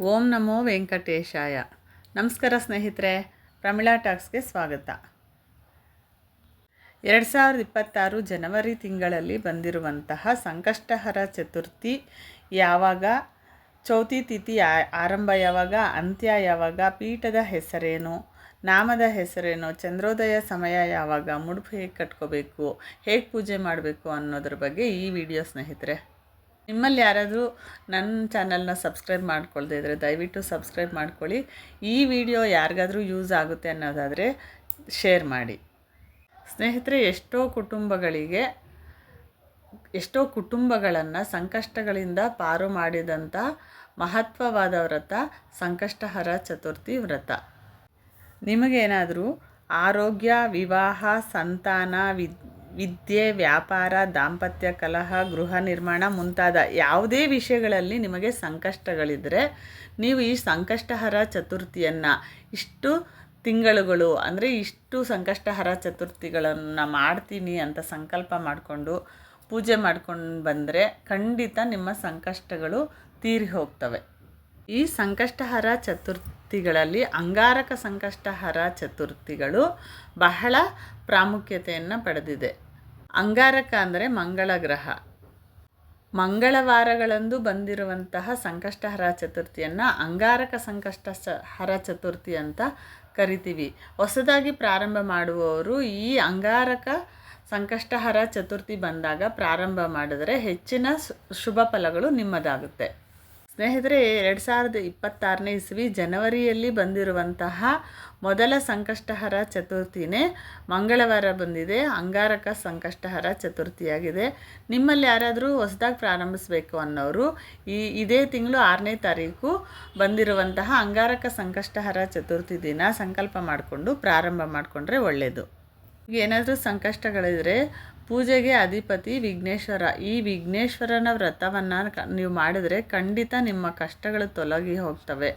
ಓಂ ನಮೋ ವೆಂಕಟೇಶಾಯ. ನಮಸ್ಕಾರ ಸ್ನೇಹಿತರೆ, ಪ್ರಮಿಳಾ ಟಾಕ್ಸ್ಗೆ ಸ್ವಾಗತ. ಎರಡು ಸಾವಿರದ ಇಪ್ಪತ್ತಾರು ಜನವರಿ ತಿಂಗಳಲ್ಲಿ ಬಂದಿರುವಂತಹ ಸಂಕಷ್ಟಹರ ಚತುರ್ಥಿ ಯಾವಾಗ? ಚೌತಿ ತಿಥಿ ಆರಂಭ ಯಾವಾಗ? ಅಂತ್ಯ ಯಾವಾಗ? ಪೀಠದ ಹೆಸರೇನು? ನಾಮದ ಹೆಸರೇನು? ಚಂದ್ರೋದಯ ಸಮಯ ಯಾವಾಗ? ಮುಡುಪು ಹೇಗೆ ಕಟ್ಕೋಬೇಕು? ಹೇಗೆ ಪೂಜೆ ಮಾಡಬೇಕು ಅನ್ನೋದ್ರ ಬಗ್ಗೆ ಈ ವಿಡಿಯೋ ಸ್ನೇಹಿತರೆ. ನಿಮ್ಮಲ್ಲಿ ಯಾರಾದರೂ ನನ್ನ ಚಾನಲ್ನ ಸಬ್ಸ್ಕ್ರೈಬ್ ಮಾಡ್ಕೊಳ್ದೇ ಇದ್ದರೆ ದಯವಿಟ್ಟು ಸಬ್ಸ್ಕ್ರೈಬ್ ಮಾಡ್ಕೊಳ್ಳಿ. ಈ ವಿಡಿಯೋ ಯಾರಿಗಾದರೂ ಯೂಸ್ ಆಗುತ್ತೆ ಅನ್ನೋದಾದರೆ ಶೇರ್ ಮಾಡಿ. ಸ್ನೇಹಿತರೆ, ಎಷ್ಟೋ ಕುಟುಂಬಗಳಿಗೆ, ಎಷ್ಟೋ ಕುಟುಂಬಗಳನ್ನು ಸಂಕಷ್ಟಗಳಿಂದ ಪಾರು ಮಾಡಿದಂಥ ಮಹತ್ವವಾದ ವ್ರತ ಸಂಕಷ್ಟಹರ ಚತುರ್ಥಿ ವ್ರತ. ನಿಮಗೇನಾದರೂ ಆರೋಗ್ಯ, ವಿವಾಹ, ಸಂತಾನ, ವಿದ್ ವಿದ್ಯೆ, ವ್ಯಾಪಾರ, ದಾಂಪತ್ಯ, ಕಲಹ, ಗೃಹ ನಿರ್ಮಾಣ ಮುಂತಾದ ಯಾವುದೇ ವಿಷಯಗಳಲ್ಲಿ ನಿಮಗೆ ಸಂಕಷ್ಟಗಳಿದ್ದರೆ ನೀವು ಈ ಸಂಕಷ್ಟಹರ ಚತುರ್ಥಿಯನ್ನು ಇಷ್ಟು ತಿಂಗಳುಗಳು ಅಂದರೆ ಇಷ್ಟು ಸಂಕಷ್ಟಹರ ಚತುರ್ಥಿಗಳನ್ನು ಮಾಡ್ತೀನಿ ಅಂತ ಸಂಕಲ್ಪ ಮಾಡಿಕೊಂಡು ಪೂಜೆ ಮಾಡ್ಕೊಂಡು ಬಂದರೆ ಖಂಡಿತ ನಿಮ್ಮ ಸಂಕಷ್ಟಗಳು ತೀರಿ ಹೋಗ್ತವೆ. ಈ ಸಂಕಷ್ಟಹರ ಚತುರ್ಥಿಗಳಲ್ಲಿ ಅಂಗಾರಕ ಸಂಕಷ್ಟಹರ ಚತುರ್ಥಿಗಳು ಬಹಳ ಪ್ರಾಮುಖ್ಯತೆಯನ್ನು ಪಡೆದಿದೆ. ಅಂಗಾರಕ ಅಂದರೆ ಮಂಗಳ ಗ್ರಹ. ಮಂಗಳವಾರಗಳಂದು ಬಂದಿರುವಂತಹ ಸಂಕಷ್ಟಹರ ಚತುರ್ಥಿಯನ್ನು ಅಂಗಾರಕ ಸಂಕಷ್ಟ ಹರ ಚತುರ್ಥಿ ಅಂತ ಕರಿತೀವಿ. ಹೊಸದಾಗಿ ಪ್ರಾರಂಭ ಮಾಡುವವರು ಈ ಅಂಗಾರಕ ಸಂಕಷ್ಟಹರ ಚತುರ್ಥಿ ಬಂದಾಗ ಪ್ರಾರಂಭ ಮಾಡಿದರೆ ಹೆಚ್ಚಿನ ಶುಭ ಫಲಗಳು ನಿಮ್ಮದಾಗುತ್ತೆ. ಸ್ನೇಹಿತರೆ, ಎರಡು ಸಾವಿರದ ಇಪ್ಪತ್ತಾರನೇ ಇಸ್ವಿ ಜನವರಿಯಲ್ಲಿ ಬಂದಿರುವಂತಹ ಮೊದಲ ಸಂಕಷ್ಟಹರ ಚತುರ್ಥಿನೇ ಮಂಗಳವಾರ ಬಂದಿದೆ. ಅಂಗಾರಕ ಸಂಕಷ್ಟಹರ ಚತುರ್ಥಿಯಾಗಿದೆ. ನಿಮ್ಮಲ್ಲಿ ಯಾರಾದರೂ ಹೊಸದಾಗಿ ಪ್ರಾರಂಭಿಸಬೇಕು ಅನ್ನೋರು, ಈ ಇದೇ ತಿಂಗಳು ಆರನೇ ತಾರೀಕು ಬಂದಿರುವಂತಹ ಅಂಗಾರಕ ಸಂಕಷ್ಟಹರ ಚತುರ್ಥಿ ದಿನ ಸಂಕಲ್ಪ ಮಾಡಿಕೊಂಡು ಪ್ರಾರಂಭ ಮಾಡಿಕೊಂಡ್ರೆ ಒಳ್ಳೆಯದು ಏನಾದರೂ ಸಂಕಷ್ಟಗಳಿದ್ರೆ ಪೂಜೆಗೆ ಅಧಿಪತಿ ವಿಘ್ನೇಶ್ವರ. ಈ ವಿಘ್ನೇಶ್ವರನ ವ್ರತವನ್ನು ನೀವು ಮಾಡಿದರೆ ಖಂಡಿತ ನಿಮ್ಮ ಕಷ್ಟಗಳು ತೊಲಗಿ ಹೋಗ್ತವೆ.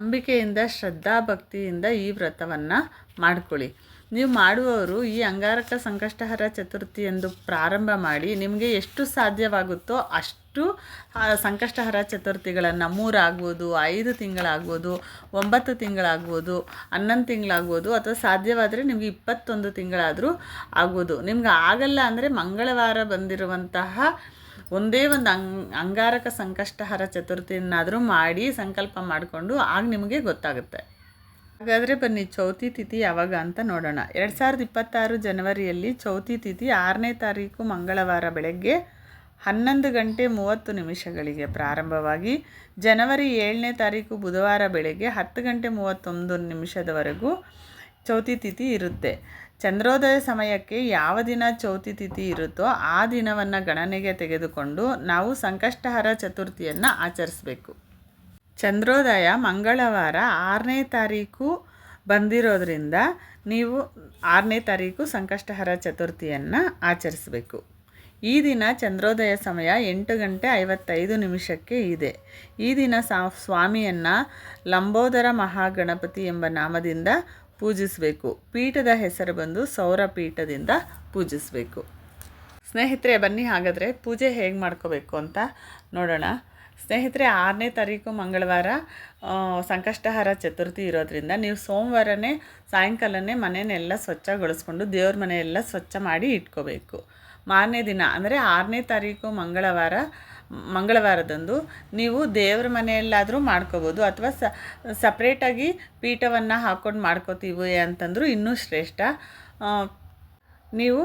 ನಂಬಿಕೆಯಿಂದ ಶ್ರದ್ಧಾ ಭಕ್ತಿಯಿಂದ ಈ ವ್ರತವನ್ನು ಮಾಡ್ಕೊಳ್ಳಿ. ನೀವು ಮಾಡುವವರು ಈ ಅಂಗಾರಕ ಸಂಕಷ್ಟಹರ ಚತುರ್ಥಿ ಎಂದು ಪ್ರಾರಂಭ ಮಾಡಿ ನಿಮಗೆ ಎಷ್ಟು ಸಾಧ್ಯವಾಗುತ್ತೋ ಅಷ್ಟು ಆ, ಸಂಕಷ್ಟಹರ ಚತುರ್ಥಿಗಳನ್ನು ಮೂರಾಗ್ಬೋದು ಐದು ತಿಂಗಳಾಗ್ಬೋದು ಒಂಬತ್ತು ತಿಂಗಳಾಗ್ಬೋದು ಹನ್ನೊಂದು ತಿಂಗಳಾಗ್ಬೋದು ಅಥವಾ ಸಾಧ್ಯವಾದರೆ ನಿಮಗೆ ಇಪ್ಪತ್ತೊಂದು ತಿಂಗಳಾದರೂ ಆಗ್ಬೋದು ನಿಮ್ಗೆ ಆಗಲ್ಲ ಅಂದರೆ ಮಂಗಳವಾರ ಬಂದಿರುವಂತಹ ಒಂದೇ ಒಂದು ಅಂಗ್, ಅಂಗಾರಕ ಸಂಕಷ್ಟಹರ ಚತುರ್ಥಿಯನ್ನಾದರೂ ಮಾಡಿ ಸಂಕಲ್ಪ ಮಾಡಿಕೊಂಡು ಆಗ ನಿಮಗೆ ಗೊತ್ತಾಗುತ್ತೆ. ಹಾಗಾದರೆ ಬನ್ನಿ, ಚೌತಿ ತಿಥಿ ಯಾವಾಗ ಅಂತ ನೋಡೋಣ. ಎರಡು ಸಾವಿರದ ಇಪ್ಪತ್ತಾರು ಜನವರಿಯಲ್ಲಿ ಚೌತಿ ತಿಥಿ ಆರನೇ ತಾರೀಕು ಮಂಗಳವಾರ ಬೆಳಗ್ಗೆ ಹನ್ನೊಂದು ಗಂಟೆ ಮೂವತ್ತು ನಿಮಿಷಗಳಿಗೆ ಪ್ರಾರಂಭವಾಗಿ ಜನವರಿ ಏಳನೇ ತಾರೀಕು ಬುಧವಾರ ಬೆಳಗ್ಗೆ ಹತ್ತು ಗಂಟೆ ಮೂವತ್ತೊಂದು ನಿಮಿಷದವರೆಗೂ ಚೌತಿ ತಿಥಿ ಇರುತ್ತೆ. ಚಂದ್ರೋದಯ ಸಮಯಕ್ಕೆ ಯಾವ ದಿನ ಚೌತಿ ತಿಥಿ ಇರುತ್ತೋ ಆ ದಿನವನ್ನು ಗಣನೆಗೆ ತೆಗೆದುಕೊಂಡು ನಾವು ಸಂಕಷ್ಟಹರ ಚತುರ್ಥಿಯನ್ನು ಆಚರಿಸಬೇಕು. ಚಂದ್ರೋದಯ ಮಂಗಳವಾರ ಆರನೇ ತಾರೀಕು ಬಂದಿರೋದರಿಂದ ನೀವು ಆರನೇ ತಾರೀಕು ಸಂಕಷ್ಟಹರ ಚತುರ್ಥಿಯನ್ನು ಆಚರಿಸಬೇಕು. ಈ ದಿನ ಚಂದ್ರೋದಯ ಸಮಯ ಎಂಟು ಗಂಟೆ ಐವತ್ತೈದು ನಿಮಿಷಕ್ಕೆ ಇದೆ. ಈ ದಿನ ಸಾ, ಸ್ವಾಮಿಯನ್ನು ಲಂಬೋದರ ಮಹಾಗಣಪತಿ ಎಂಬ ನಾಮದಿಂದ ಪೂಜಿಸಬೇಕು. ಪೀಠದ ಹೆಸರು ಬಂದು ಸೌರ ಪೀಠದಿಂದ ಪೂಜಿಸಬೇಕು. ಸ್ನೇಹಿತರೆ, ಬನ್ನಿ ಹಾಗಾದರೆ ಪೂಜೆ ಹೇಗೆ ಮಾಡ್ಕೋಬೇಕು ಅಂತ ನೋಡೋಣ. ಸ್ನೇಹಿತರೆ, ಆರನೇ ತಾರೀಕು ಮಂಗಳವಾರ ಸಂಕಷ್ಟಹಾರ ಚತುರ್ಥಿ ಇರೋದ್ರಿಂದ ನೀವು ಸೋಮವಾರನೇ ಸಾಯಂಕಾಲನೇ ಮನೆಯನ್ನೆಲ್ಲ ಸ್ವಚ್ಛಗೊಳಿಸ್ಕೊಂಡು ದೇವ್ರ ಮನೆಯೆಲ್ಲ ಸ್ವಚ್ಛ ಮಾಡಿ ಇಟ್ಕೋಬೇಕು. ಮಾರನೇ ದಿನ, ಅಂದರೆ ಆರನೇ ತಾರೀಕು ಮಂಗಳವಾರ, ಮಂಗಳವಾರದಂದು ನೀವು ದೇವ್ರ ಮನೆಯಲ್ಲಾದರೂ ಮಾಡ್ಕೋಬೋದು, ಅಥವಾ ಸ, ಸಪ್ರೇಟಾಗಿ ಪೀಠವನ್ನು ಹಾಕ್ಕೊಂಡು ಮಾಡ್ಕೋತೀವಿ ಅಂತಂದರೂ ಇನ್ನೂ ಶ್ರೇಷ್ಠ. ನೀವು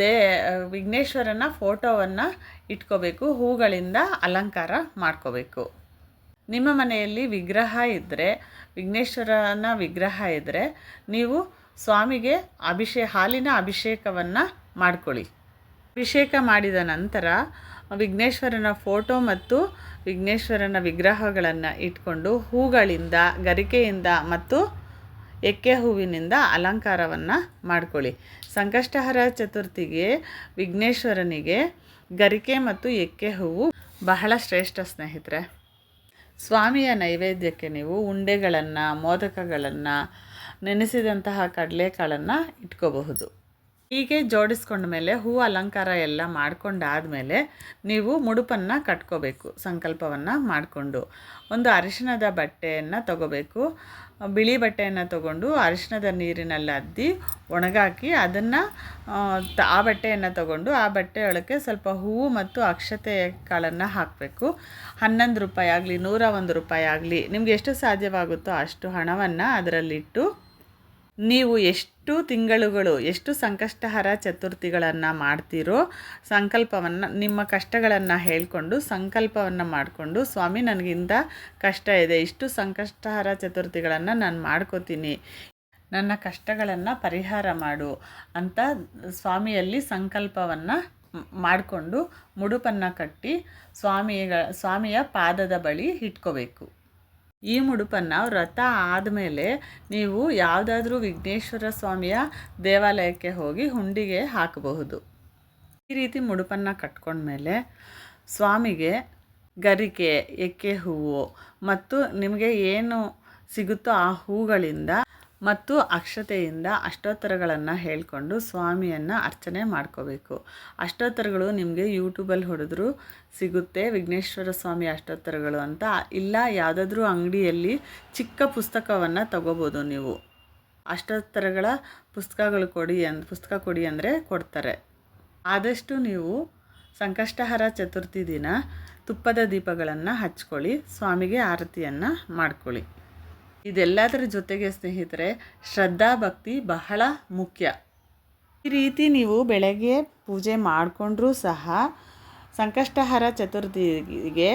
ದೇ, ವಿಘ್ನೇಶ್ವರನ ಫೋಟೋವನ್ನು ಇಟ್ಕೋಬೇಕು, ಹೂಗಳಿಂದ ಅಲಂಕಾರ ಮಾಡ್ಕೋಬೇಕು. ನಿಮ್ಮ ಮನೆಯಲ್ಲಿ ವಿಗ್ರಹ ಇದ್ದರೆ ವಿಘ್ನೇಶ್ವರನ ವಿಗ್ರಹ ಇದ್ದರೆ ನೀವು ಸ್ವಾಮಿಗೆ ಅಭಿಷೇ, ಹಾಲಿನ ಅಭಿಷೇಕವನ್ನು ಮಾಡ್ಕೊಳ್ಳಿ. ಅಭಿಷೇಕ ಮಾಡಿದ ನಂತರ ವಿಘ್ನೇಶ್ವರನ ಫೋಟೋ ಮತ್ತು ವಿಘ್ನೇಶ್ವರನ ವಿಗ್ರಹಗಳನ್ನು ಇಟ್ಕೊಂಡು ಹೂಗಳಿಂದ, ಗರಿಕೆಯಿಂದ ಮತ್ತು ಎಕ್ಕೆ ಹೂವಿನಿಂದ ಅಲಂಕಾರವನ್ನು ಮಾಡ್ಕೊಳ್ಳಿ. ಸಂಕಷ್ಟಹರ ಚತುರ್ಥಿಗೆ ವಿಘ್ನೇಶ್ವರನಿಗೆ ಗರಿಕೆ ಮತ್ತು ಎಕ್ಕೆ ಹೂವು ಬಹಳ ಶ್ರೇಷ್ಠ ಸ್ನೇಹಿತರೆ. ಸ್ವಾಮಿಯ ನೈವೇದ್ಯಕ್ಕೆ ನೀವು ಉಂಡೆಗಳನ್ನು, ಮೋದಕಗಳನ್ನು, ನೆನೆಸಿದಂತಹ ಕಡಲೆಕಾಳನ್ನು ಇಟ್ಕೋಬಹುದು. ಹೀಗೆ ಜೋಡಿಸ್ಕೊಂಡ ಮೇಲೆ ಹೂ ಅಲಂಕಾರ ಎಲ್ಲ ಮಾಡ್ಕೊಂಡಾದಮೇಲೆ ನೀವು ಮುಡುಪನ್ನು ಕಟ್ಕೋಬೇಕು, ಸಂಕಲ್ಪವನ್ನು ಮಾಡಿಕೊಂಡು. ಒಂದು ಅರಿಶಿಣದ ಬಟ್ಟೆಯನ್ನು ತಗೋಬೇಕು. ಬಿಳಿ ಬಟ್ಟೆಯನ್ನು ತಗೊಂಡು ಅರಿಶಿಣದ ನೀರಿನಲ್ಲಿ ಅದ್ದಿ ಒಣಗಾಕಿ ಅದನ್ನು, ಆ ಬಟ್ಟೆಯನ್ನು ತಗೊಂಡು ಆ ಬಟ್ಟೆಯೊಳಗೆ ಸ್ವಲ್ಪ ಹೂವು ಮತ್ತು ಅಕ್ಷತೆ ಕಾಳನ್ನು ಹಾಕಬೇಕು. ಹನ್ನೊಂದು ರೂಪಾಯಿ ಆಗಲಿ, ನೂರ ಒಂದು ರೂಪಾಯಿ ಆಗಲಿ, ನಿಮ್ಗೆ ಎಷ್ಟು ಸಾಧ್ಯವಾಗುತ್ತೋ ಅಷ್ಟು ಹಣವನ್ನು ಅದರಲ್ಲಿಟ್ಟು ನೀವು ಎಷ್ಟು ತಿಂಗಳುಗಳು, ಎಷ್ಟು ಸಂಕಷ್ಟಹರ ಚತುರ್ಥಿಗಳನ್ನು ಮಾಡ್ತೀರೋ ಸಂಕಲ್ಪವನ್ನು, ನಿಮ್ಮ ಕಷ್ಟಗಳನ್ನು ಹೇಳಿಕೊಂಡು ಸಂಕಲ್ಪವನ್ನು ಮಾಡಿಕೊಂಡು, ಸ್ವಾಮಿ ನನಗಿಂದ ಕಷ್ಟ ಇದೆ, ಇಷ್ಟು ಸಂಕಷ್ಟಹರ ಚತುರ್ಥಿಗಳನ್ನು ನಾನು ಮಾಡ್ಕೋತೀನಿ. ನನ್ನ ಕಷ್ಟಗಳನ್ನು ಪರಿಹಾರ ಮಾಡು ಅಂತ ಸ್ವಾಮಿಯಲ್ಲಿ ಸಂಕಲ್ಪವನ್ನು ಮಾಡಿಕೊಂಡು ಮುಡುಪನ್ನು ಕಟ್ಟಿ ಸ್ವಾಮಿಗಳ, ಸ್ವಾಮಿಯ ಪಾದದ ಬಳಿ ಇಟ್ಕೋಬೇಕು. ಈ ಮುಡುಪನ್ನು ವ್ರತ ಆದಮೇಲೆ ನೀವು ಯಾವುದಾದ್ರೂ ವಿಘ್ನೇಶ್ವರ ಸ್ವಾಮಿಯ ದೇವಾಲಯಕ್ಕೆ ಹೋಗಿ ಹುಂಡಿಗೆ ಹಾಕಬಹುದು. ಈ ರೀತಿ ಮುಡುಪನ್ನು ಕಟ್ಕೊಂಡ್ಮೇಲೆ ಸ್ವಾಮಿಗೆ ಗರಿಕೆ ಎಕ್ಕೆ ಹೂವು ಮತ್ತು ನಿಮಗೆ ಏನು ಸಿಗುತ್ತೋ ಆ ಹೂಗಳಿಂದ ಮತ್ತು ಅಕ್ಷತೆಯಿಂದ ಅಷ್ಟೋತ್ತರಗಳನ್ನು ಹೇಳಿಕೊಂಡು ಸ್ವಾಮಿಯನ್ನು ಅರ್ಚನೆ ಮಾಡ್ಕೋಬೇಕು. ಅಷ್ಟೋತ್ತರಗಳು ನಿಮಗೆ ಯೂಟ್ಯೂಬಲ್ಲಿ ಹೊಡೆದ್ರೂ ಸಿಗುತ್ತೆ. ವಿಘ್ನೇಶ್ವರ ಸ್ವಾಮಿ ಅಷ್ಟೋತ್ತರಗಳು ಅಂತ. ಇಲ್ಲ, ಯಾವುದಾದ್ರೂ ಅಂಗಡಿಯಲ್ಲಿ ಚಿಕ್ಕ ಪುಸ್ತಕವನ್ನು ತಗೋಬೋದು ನೀವು. ಅಷ್ಟೋತ್ತರಗಳ ಪುಸ್ತಕಗಳು ಕೊಡಿ ಅಂದ್, ಪುಸ್ತಕ ಕೊಡಿ ಅಂದರೆ ಕೊಡ್ತಾರೆ. ಆದಷ್ಟು ನೀವು ಸಂಕಷ್ಟಹರ ಚತುರ್ಥಿ ದಿನ ತುಪ್ಪದ ದೀಪಗಳನ್ನು ಹಚ್ಕೊಳ್ಳಿ, ಸ್ವಾಮಿಗೆ ಆರತಿಯನ್ನು ಮಾಡ್ಕೊಳ್ಳಿ. ಇದೆಲ್ಲದರ ಜೊತೆಗೆ ಸ್ನೇಹಿತರೆ ಶ್ರದ್ಧಾ ಭಕ್ತಿ ಬಹಳ ಮುಖ್ಯ. ಈ ರೀತಿ ನೀವು ಬೆಳಗ್ಗೆ ಪೂಜೆ ಮಾಡಿಕೊಂಡ್ರೂ ಸಹ ಸಂಕಷ್ಟಹರ ಚತುರ್ಥಿಗೆ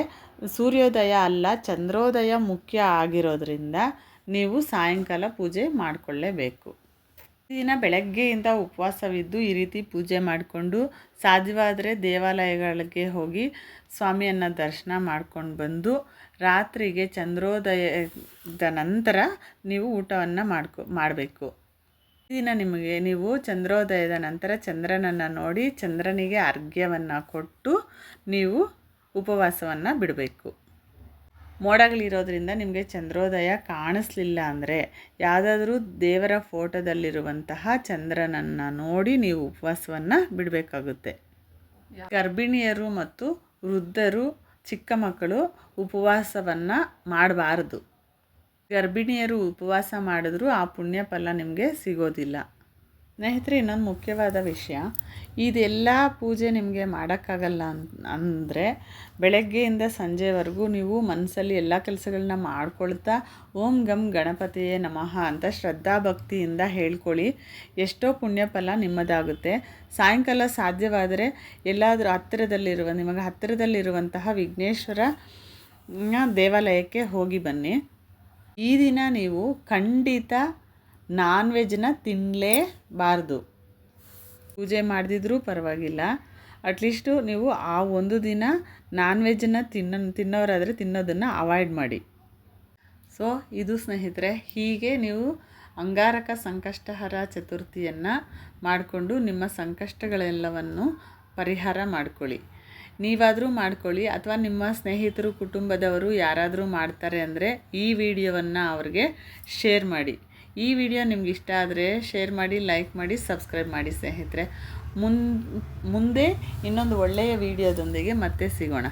ಸೂರ್ಯೋದಯ ಅಲ್ಲ, ಚಂದ್ರೋದಯ ಮುಖ್ಯ ಆಗಿರೋದ್ರಿಂದ ನೀವು ಸಾಯಂಕಾಲ ಪೂಜೆ ಮಾಡಿಕೊಳ್ಳೇಬೇಕು. ದಿನ ಬೆಳಗ್ಗೆಯಿಂದ ಉಪವಾಸವಿದ್ದು ಈ ರೀತಿ ಪೂಜೆ ಮಾಡಿಕೊಂಡು ಸಾಧ್ಯವಾದರೆ ದೇವಾಲಯಗಳಿಗೆ ಹೋಗಿ ಸ್ವಾಮಿಯನ್ನು ದರ್ಶನ ಮಾಡ್ಕೊಂಡು ಬಂದು ರಾತ್ರಿಗೆ ಚಂದ್ರೋದಯದ ನಂತರ ನೀವು ಊಟವನ್ನು ಮಾಡ್ಕೊ, ಮಾಡಬೇಕು. ದಿನ ನಿಮಗೆ ನೀವು ಚಂದ್ರೋದಯದ ನಂತರ ಚಂದ್ರನನ್ನು ನೋಡಿ ಚಂದ್ರನಿಗೆ ಅರ್ಘ್ಯವನ್ನು ಕೊಟ್ಟು ನೀವು ಉಪವಾಸವನ್ನು ಬಿಡಬೇಕು. ಮೋಡಗಳಿರೋದ್ರಿಂದ ನಿಮಗೆ ಚಂದ್ರೋದಯ ಕಾಣಿಸ್ಲಿಲ್ಲ ಅಂದರೆ ಯಾವುದಾದ್ರೂ ದೇವರ ಫೋಟೋದಲ್ಲಿರುವಂತಹ ಚಂದ್ರನನ್ನು ನೋಡಿ ನೀವು ಉಪವಾಸವನ್ನು ಬಿಡಬೇಕಾಗುತ್ತೆ. ಗರ್ಭಿಣಿಯರು ಮತ್ತು ವೃದ್ಧರು, ಚಿಕ್ಕ ಮಕ್ಕಳು ಉಪವಾಸವನ್ನು ಮಾಡಬಾರ್ದು. ಗರ್ಭಿಣಿಯರು ಉಪವಾಸ ಮಾಡಿದ್ರೂ ಆ ಪುಣ್ಯ ಫಲ ನಿಮಗೆ ಸಿಗೋದಿಲ್ಲ. ಸ್ನೇಹಿತರೆ, ಇನ್ನೊಂದು ಮುಖ್ಯವಾದ ವಿಷಯ, ಇದೆಲ್ಲ ಪೂಜೆ ನಿಮಗೆ ಮಾಡೋಕ್ಕಾಗಲ್ಲ ಅಂದರೆ ಬೆಳಗ್ಗೆಯಿಂದ ಸಂಜೆವರೆಗೂ ನೀವು ಮನಸ್ಸಲ್ಲಿ ಎಲ್ಲ ಕೆಲಸಗಳನ್ನ ಮಾಡ್ಕೊಳ್ತಾ ಓಂ ಗಮ್ ಗಣಪತಿಯೇ ನಮಃ ಅಂತ ಶ್ರದ್ಧಾಭಕ್ತಿಯಿಂದ ಹೇಳ್ಕೊಳ್ಳಿ. ಎಷ್ಟೋ ಪುಣ್ಯ ಫಲ ನಿಮ್ಮದಾಗುತ್ತೆ. ಸಾಯಂಕಾಲ ಸಾಧ್ಯವಾದರೆ ಎಲ್ಲಾದರೂ ಹತ್ತಿರದಲ್ಲಿರುವ, ನಿಮಗೆ ಹತ್ತಿರದಲ್ಲಿರುವಂತಹ ವಿಘ್ನೇಶ್ವರ ದೇವಾಲಯಕ್ಕೆ ಹೋಗಿ ಬನ್ನಿ. ಈ ದಿನ ನೀವು ಖಂಡಿತ ನಾನ್ ವೆಜ್ನ ತಿನ್ನಲೇಬಾರ್ದು ಪೂಜೆ ಮಾಡದಿದ್ರೂ ಪರವಾಗಿಲ್ಲ. ಅಟ್ಲೀಸ್ಟು ನೀವು ಆ ಒಂದು ದಿನ ನಾನ್ ವೆಜ್ನ ತಿನ್ನ, ತಿನ್ನೋರಾದರೆ ತಿನ್ನೋದನ್ನು ಅವಾಯ್ಡ್ ಮಾಡಿ. ಸೊ ಇದು ಸ್ನೇಹಿತರೆ, ಹೀಗೆ ನೀವು ಅಂಗಾರಕ ಸಂಕಷ್ಟಹರ ಚತುರ್ಥಿಯನ್ನು ಮಾಡಿಕೊಂಡು ನಿಮ್ಮ ಸಂಕಷ್ಟಗಳೆಲ್ಲವನ್ನು ಪರಿಹಾರ ಮಾಡ್ಕೊಳ್ಳಿ. ನೀವಾದರೂ ಮಾಡ್ಕೊಳ್ಳಿ, ಅಥವಾ ನಿಮ್ಮ ಸ್ನೇಹಿತರು, ಕುಟುಂಬದವರು ಯಾರಾದರೂ ಮಾಡ್ತಾರೆ ಅಂದರೆ ಈ ವಿಡಿಯೋವನ್ನು ಅವ್ರಿಗೆ ಶೇರ್ ಮಾಡಿ. ಈ ವಿಡಿಯೋ ನಿಮ್ಗೆ ಇಷ್ಟ ಆದರೆ ಶೇರ್ ಮಾಡಿ, ಲೈಕ್ ಮಾಡಿ, ಸಬ್ಸ್ಕ್ರೈಬ್ ಮಾಡಿ ಸ್ನೇಹಿತರೆ. ಮುನ್, ಮುಂದೆ ಇನ್ನೊಂದು ಒಳ್ಳೆಯ ವಿಡಿಯೋದೊಂದಿಗೆ ಮತ್ತೆ ಸಿಗೋಣ.